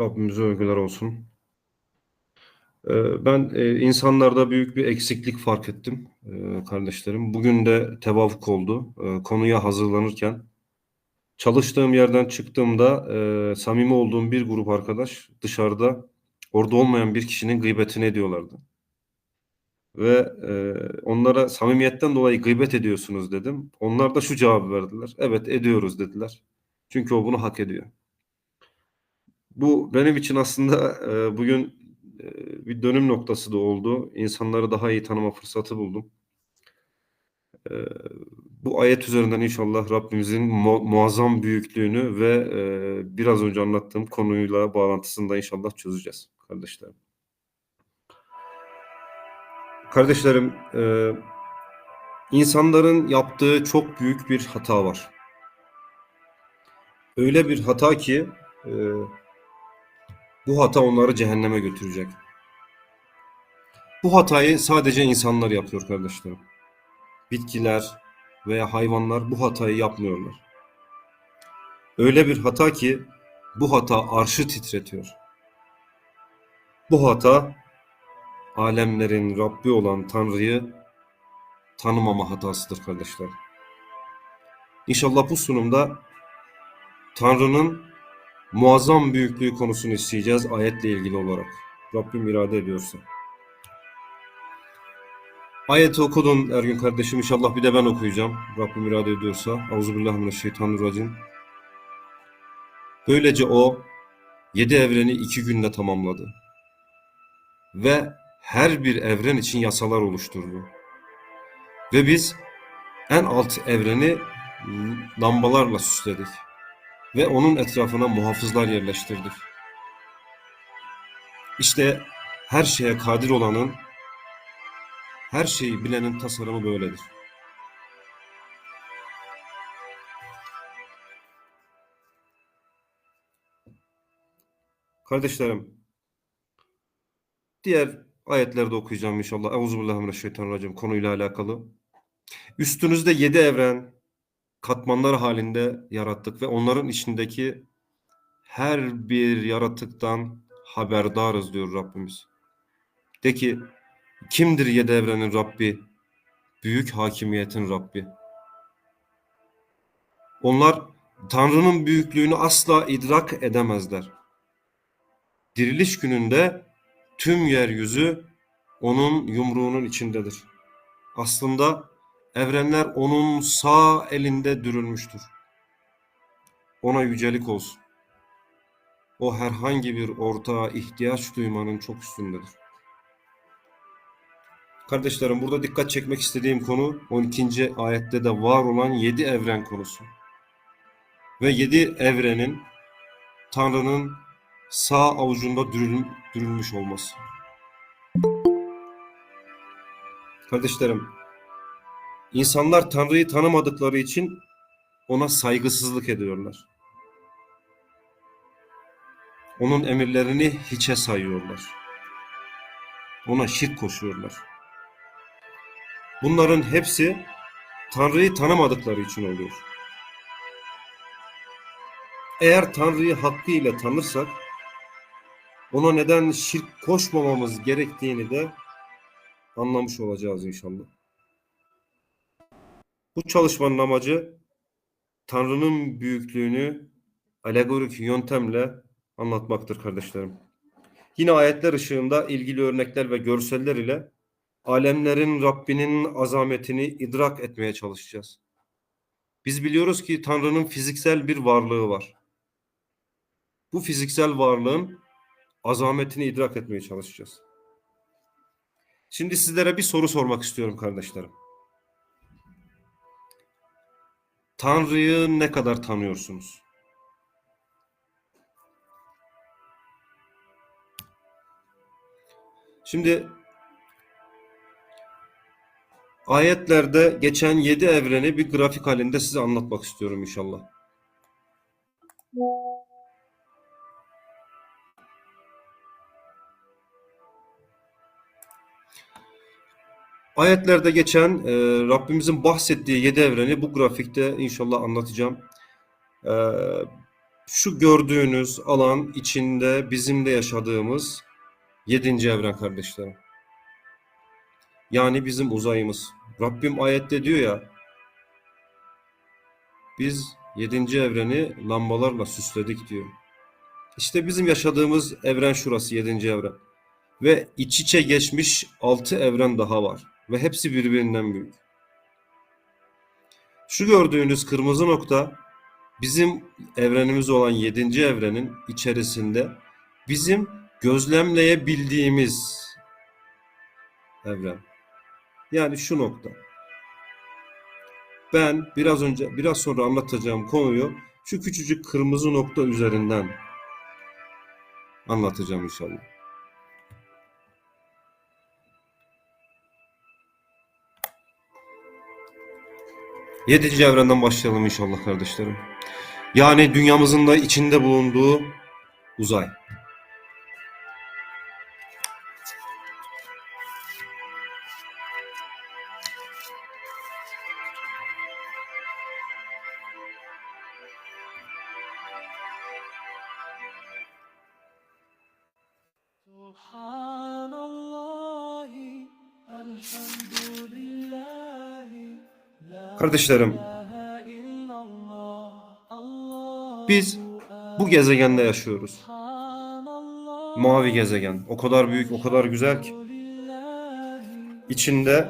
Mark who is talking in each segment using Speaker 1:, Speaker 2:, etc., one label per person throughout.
Speaker 1: Rabbimize övgüler olsun. Ee, Ben e, insanlarda büyük bir eksiklik fark ettim e, kardeşlerim. Bugün de tevafuk oldu. E, Konuya hazırlanırken çalıştığım yerden çıktığımda e, samimi olduğum bir grup arkadaş dışarıda orada olmayan bir kişinin gıybetini ediyorlardı. Ve onlara samimiyetten dolayı gıybet ediyorsunuz dedim. Onlar da şu cevabı verdiler. Evet ediyoruz dediler. Çünkü o bunu hak ediyor. Bu benim için aslında e, bugün e, bir dönüm noktası da oldu. İnsanları daha iyi tanıma fırsatı buldum. E, bu ayet üzerinden inşallah Rabbimizin mu- muazzam büyüklüğünü ve e, biraz önce anlattığım konuyla bağlantısını da inşallah çözeceğiz kardeşlerim. Kardeşlerim, e, insanların yaptığı çok büyük bir hata var. Öyle bir hata ki e, bu hata onları cehenneme götürecek. Bu hatayı sadece insanlar yapıyor kardeşlerim. Bitkiler veya hayvanlar bu hatayı yapmıyorlar. Öyle bir hata ki bu hata arşı titretiyor. Bu hata alemlerin Rabbi olan Tanrı'yı tanımama hatasıdır kardeşler. İnşallah bu sunumda Tanrı'nın muazzam büyüklüğü konusunu isteyeceğiz ayetle ilgili olarak. Rabbim irade ediyorsa. Ayeti okudun Ergün kardeşim. İnşallah bir de ben okuyacağım. Rabbim irade ediyorsa. Euzubillahimineşşeytanirracim. Böylece o yedi evreni iki günde tamamladı. Ve her bir evren için yasalar oluşturdu. Ve biz en alt evreni lambalarla süsledik ve onun etrafına muhafızlar yerleştirdik. İşte her şeye kadir olanın, her şeyi bilenin tasarımı böyledir. Kardeşlerim, diğer ayetlerde okuyacağım inşallah. Euzubillahimineşşeytanirracim konuyla alakalı. Üstünüzde yedi evren, katmanlar halinde yarattık ve onların içindeki her bir yaratıktan haberdarız diyor Rabbimiz. De ki kimdir yedi evrenin Rabbi? Büyük hakimiyetin Rabbi. Onlar Tanrı'nın büyüklüğünü asla idrak edemezler. Diriliş gününde tüm yeryüzü onun yumruğunun içindedir. Aslında Evrenler onun sağ elinde dürülmüştür. Ona yücelik olsun. O herhangi bir ortağa ihtiyaç duymanın çok üstündedir. Kardeşlerim burada dikkat çekmek istediğim konu 12. ayette de var olan 7 evren konusu. Ve 7 evrenin Tanrı'nın sağ avucunda dürül, dürülmüş olması. Kardeşlerim İnsanlar Tanrı'yı tanımadıkları için ona saygısızlık ediyorlar. Onun emirlerini hiçe sayıyorlar. Ona şirk koşuyorlar. Bunların hepsi Tanrı'yı tanımadıkları için oluyor. Eğer Tanrı'yı hakkıyla tanırsak ona neden şirk koşmamamız gerektiğini de anlamış olacağız inşallah. Bu çalışmanın amacı Tanrı'nın büyüklüğünü alegorik yöntemle anlatmaktır kardeşlerim. Yine ayetler ışığında ilgili örnekler ve görseller ile alemlerin Rabbinin azametini idrak etmeye çalışacağız. Biz biliyoruz ki Tanrı'nın fiziksel bir varlığı var. Bu fiziksel varlığın azametini idrak etmeye çalışacağız. Şimdi sizlere bir soru sormak istiyorum kardeşlerim. Tanrı'yı ne kadar tanıyorsunuz? Şimdi ayetlerde geçen yedi evreni bir grafik halinde size anlatmak istiyorum inşallah. Ayetlerde geçen e, Rabbimizin bahsettiği yedi evreni bu grafikte inşallah anlatacağım. E, Şu gördüğünüz alan içinde bizim de yaşadığımız yedinci evren kardeşlerim. Yani bizim uzayımız. Rabbim ayette diyor ya biz yedinci evreni lambalarla süsledik diyor. İşte bizim yaşadığımız evren şurası yedinci evren. Ve iç içe geçmiş altı evren daha var. Ve hepsi birbirinden büyük. Şu gördüğünüz kırmızı nokta bizim evrenimiz olan yedinci evrenin içerisinde bizim gözlemleyebildiğimiz evren. Yani şu nokta. Ben biraz önce biraz sonra anlatacağım konuyu şu küçücük kırmızı nokta üzerinden anlatacağım inşallah. Yedinci evrenden başlayalım inşallah kardeşlerim. Yani dünyamızın da içinde bulunduğu uzay. Kardeşlerim, biz bu gezegende yaşıyoruz. Mavi gezegen. O kadar büyük, o kadar güzel ki. İçinde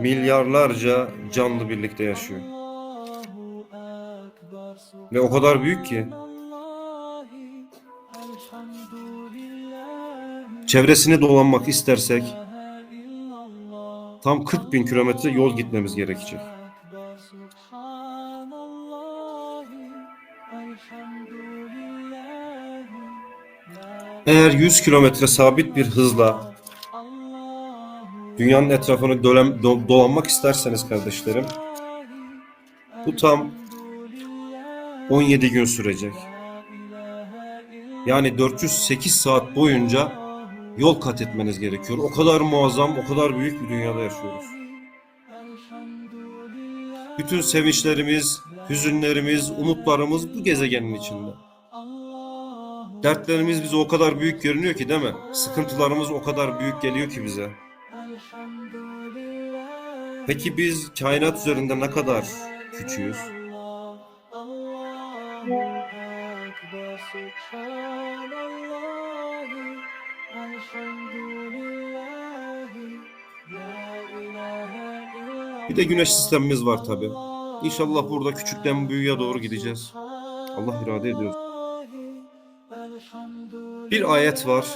Speaker 1: milyarlarca canlı birlikte yaşıyor. Ve o kadar büyük ki çevresini dolanmak istersek tam 40 bin kilometre yol gitmemiz gerekecek. Eğer 100 kilometre sabit bir hızla dünyanın etrafını dolan, do, dolanmak isterseniz kardeşlerim bu tam 17 gün sürecek. Yani 408 saat boyunca yol kat etmeniz gerekiyor. O kadar muazzam, o kadar büyük bir dünyada yaşıyoruz. Bütün sevinçlerimiz, hüzünlerimiz, umutlarımız bu gezegenin içinde. Dertlerimiz bize o kadar büyük görünüyor ki değil mi? Sıkıntılarımız o kadar büyük geliyor ki bize. Peki biz kainat üzerinde ne kadar küçüğüz? Bir de güneş sistemimiz var tabi. İnşallah burada küçükten büyüğe doğru gideceğiz. Allah irade ediyor. Bir ayet var.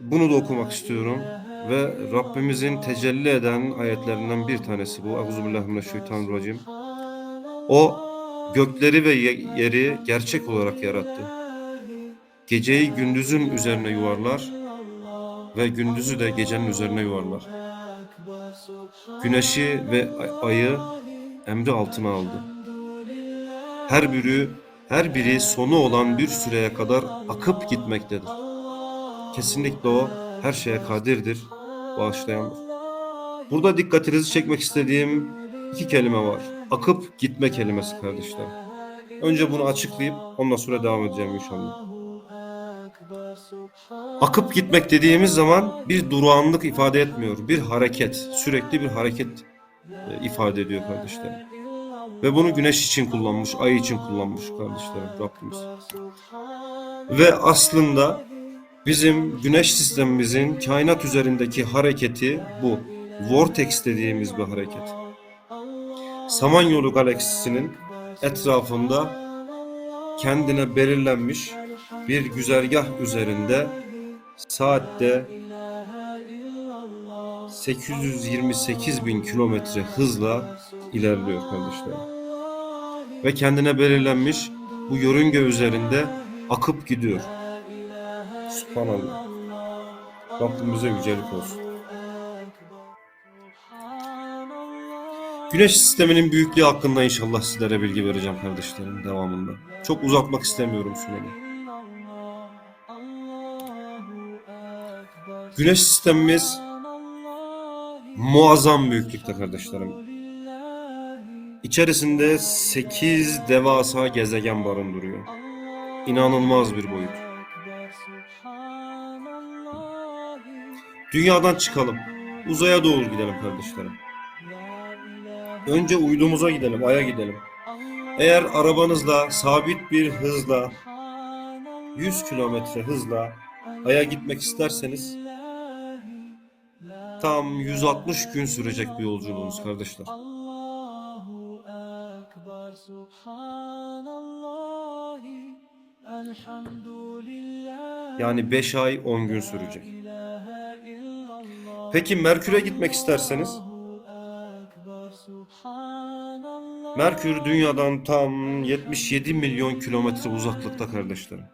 Speaker 1: Bunu da okumak istiyorum. Ve Rabbimizin tecelli eden ayetlerinden bir tanesi bu. Euzubillahimineşşeytanirracim. O gökleri ve ye- yeri gerçek olarak yarattı. Geceyi gündüzün üzerine yuvarlar ve gündüzü de gecenin üzerine yuvarlar. Güneşi ve ay- ayı emri altına aldı. Her biri her biri sonu olan bir süreye kadar akıp gitmektedir. Kesinlikle o her şeye kadirdir, bağışlayandır. Burada dikkatinizi çekmek istediğim iki kelime var. Akıp gitme kelimesi kardeşler. Önce bunu açıklayıp ondan sonra devam edeceğim inşallah. Akıp gitmek dediğimiz zaman bir durağanlık ifade etmiyor. Bir hareket, sürekli bir hareket e, ifade ediyor kardeşlerim. Ve bunu güneş için kullanmış, ay için kullanmış kardeşlerim Rabbimiz. Ve aslında bizim güneş sistemimizin kainat üzerindeki hareketi bu. Vortex dediğimiz bir hareket. Samanyolu galaksisinin etrafında kendine belirlenmiş bir güzergah üzerinde saatte 828 bin kilometre hızla ilerliyor kardeşler. Ve kendine belirlenmiş bu yörünge üzerinde akıp gidiyor. Subhanallah. Rabbimize yücelik olsun. Güneş sisteminin büyüklüğü hakkında inşallah sizlere bilgi vereceğim kardeşlerim devamında. Çok uzatmak istemiyorum sunumı. Güneş sistemimiz muazzam büyüklükte kardeşlerim. İçerisinde 8 devasa gezegen barındırıyor. inanılmaz bir boyut. Dünyadan çıkalım. Uzaya doğru gidelim kardeşlerim. Önce uydumuza gidelim, aya gidelim. Eğer arabanızla sabit bir hızla 100 kilometre hızla aya gitmek isterseniz tam 160 gün sürecek bir yolculuğunuz kardeşler. Yani 5 ay 10 gün sürecek. Peki Merkür'e gitmek isterseniz Merkür dünyadan tam 77 milyon kilometre uzaklıkta kardeşlerim.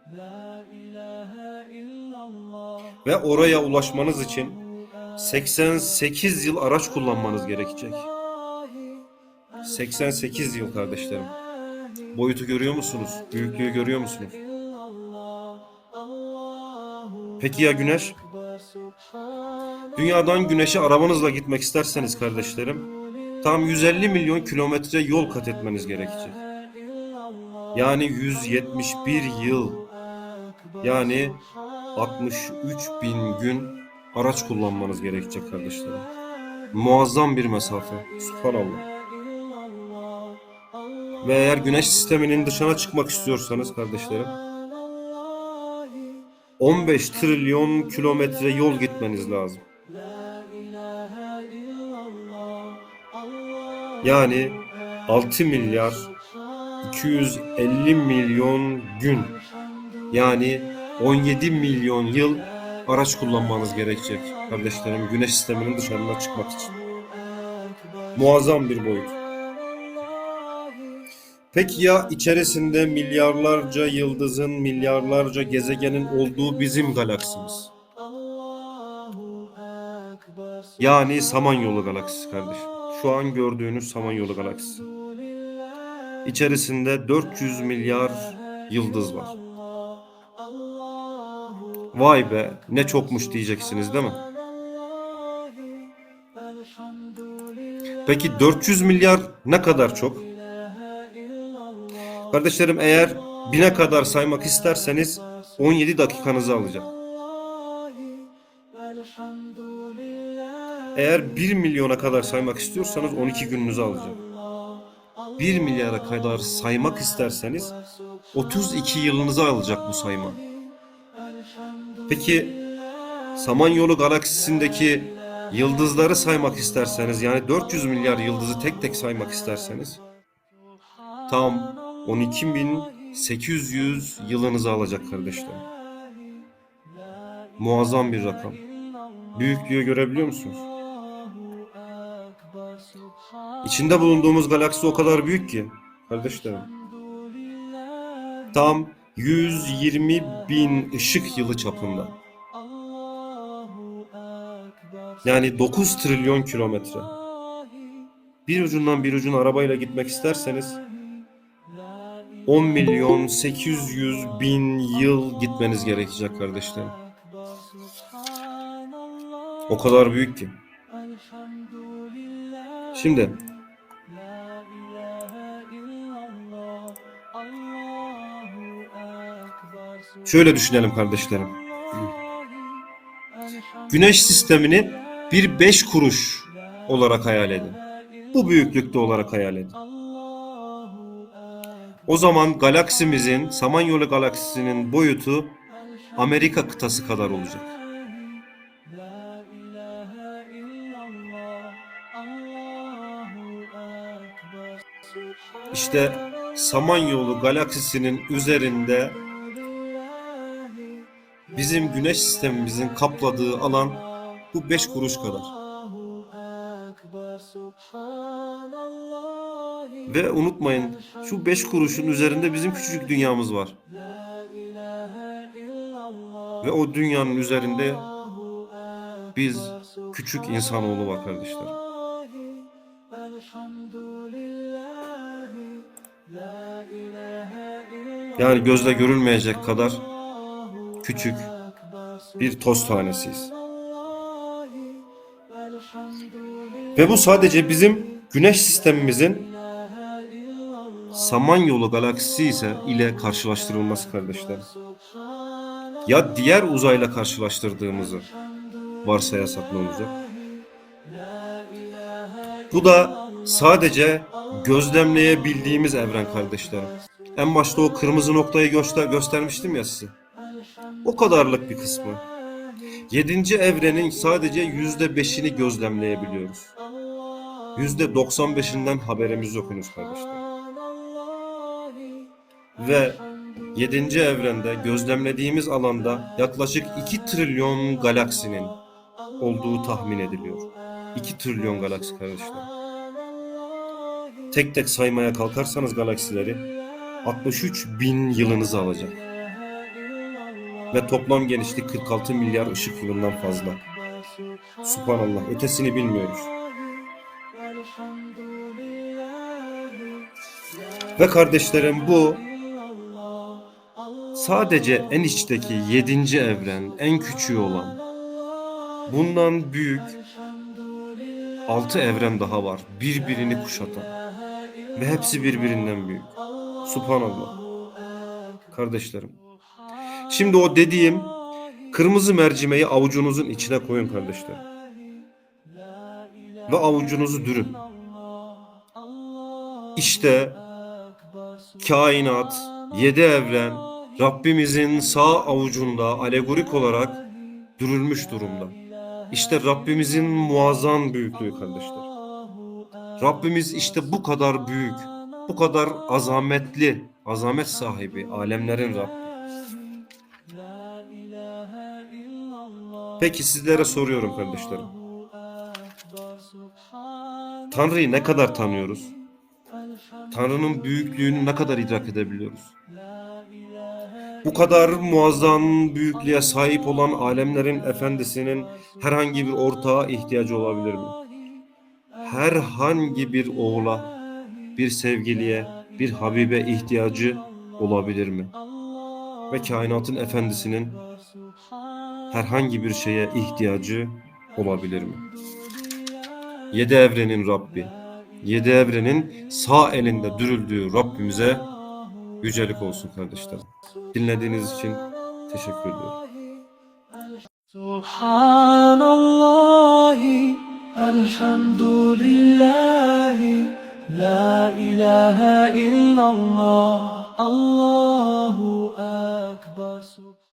Speaker 1: Ve oraya ulaşmanız için 88 yıl araç kullanmanız gerekecek. 88 yıl kardeşlerim. Boyutu görüyor musunuz? Büyüklüğü görüyor musunuz? Peki ya Güneş? Dünyadan Güneş'e arabanızla gitmek isterseniz kardeşlerim tam 150 milyon kilometre yol kat etmeniz gerekecek. Yani 171 yıl yani 63 bin gün araç kullanmanız gerekecek kardeşlerim. Muazzam bir mesafe. Subhanallah. Ve eğer güneş sisteminin dışına çıkmak istiyorsanız kardeşlerim 15 trilyon kilometre yol gitmeniz lazım. Yani 6 milyar 250 milyon gün yani 17 milyon yıl araç kullanmanız gerekecek kardeşlerim güneş sisteminin dışarına çıkmak için. Muazzam bir boyut. Peki ya içerisinde milyarlarca yıldızın, milyarlarca gezegenin olduğu bizim galaksimiz? Yani Samanyolu galaksisi kardeşim. Şu an gördüğünüz Samanyolu galaksisi. İçerisinde 400 milyar yıldız var. Vay be ne çokmuş diyeceksiniz değil mi? Peki 400 milyar ne kadar çok? Kardeşlerim eğer bine kadar saymak isterseniz 17 dakikanızı alacak. Eğer 1 milyona kadar saymak istiyorsanız 12 gününüzü alacak. 1 milyara kadar saymak isterseniz 32 yılınızı alacak bu sayma. Peki Samanyolu galaksisindeki yıldızları saymak isterseniz yani 400 milyar yıldızı tek tek saymak isterseniz tam 12.800 yılınızı alacak kardeşlerim. Muazzam bir rakam. Büyüklüğü görebiliyor musunuz? İçinde bulunduğumuz galaksi o kadar büyük ki kardeşlerim. Tam 120 bin ışık yılı çapında. Yani 9 trilyon kilometre. Bir ucundan bir ucuna arabayla gitmek isterseniz 10 milyon 800 bin yıl gitmeniz gerekecek kardeşlerim. O kadar büyük ki. Şimdi şöyle düşünelim kardeşlerim. Güneş sistemini bir beş kuruş olarak hayal edin. Bu büyüklükte olarak hayal edin. O zaman galaksimizin, Samanyolu galaksisinin boyutu Amerika kıtası kadar olacak. İşte Samanyolu galaksisinin üzerinde bizim güneş sistemimizin kapladığı alan bu 5 kuruş kadar. Ve unutmayın şu 5 kuruşun üzerinde bizim küçücük dünyamız var. Ve o dünyanın üzerinde biz küçük insanoğlu var kardeşler. Yani gözle görülmeyecek kadar küçük bir toz tanesiyiz. Ve bu sadece bizim güneş sistemimizin Samanyolu galaksisi ise ile karşılaştırılması kardeşler. Ya diğer uzayla karşılaştırdığımızı varsayasak ne olacak? Bu da sadece gözlemleyebildiğimiz evren kardeşlerim. En başta o kırmızı noktayı göster göstermiştim ya size. O kadarlık bir kısmı. Yedinci evrenin sadece yüzde beşini gözlemleyebiliyoruz. Yüzde 95'inden haberimiz yok henüz kardeşler. Ve yedinci evrende gözlemlediğimiz alanda yaklaşık 2 trilyon galaksinin olduğu tahmin ediliyor. 2 trilyon galaksi kardeşler. Tek tek saymaya kalkarsanız galaksileri 63 bin yılınızı alacak. Ve toplam genişlik 46 milyar ışık yılından fazla. Subhanallah ötesini bilmiyoruz. Ve kardeşlerim bu sadece en içteki yedinci evren, en küçüğü olan bundan büyük altı evren daha var. Birbirini kuşatan. Ve hepsi birbirinden büyük. Subhanallah. Kardeşlerim. Şimdi o dediğim kırmızı mercimeği avucunuzun içine koyun kardeşlerim. Ve avucunuzu dürün. İşte kainat, yedi evren, Rabbimizin sağ avucunda alegorik olarak dürülmüş durumda. İşte Rabbimizin muazzam büyüklüğü kardeşler. Rabbimiz işte bu kadar büyük, bu kadar azametli, azamet sahibi, alemlerin Rabbi. Peki sizlere soruyorum kardeşlerim. Tanrı'yı ne kadar tanıyoruz? Tanrı'nın büyüklüğünü ne kadar idrak edebiliyoruz? Bu kadar muazzam büyüklüğe sahip olan alemlerin efendisinin herhangi bir ortağa ihtiyacı olabilir mi? Herhangi bir oğula, bir sevgiliye, bir Habibe ihtiyacı olabilir mi? Ve kainatın efendisinin herhangi bir şeye ihtiyacı olabilir mi? Yedi evrenin Rabbi, yedi evrenin sağ elinde dürüldüğü Rabbimize yücelik olsun kardeşlerim. Dinlediğiniz için teşekkür ediyorum.
Speaker 2: Subhanallahi Elhamdülillahi La ilahe illallah Allahu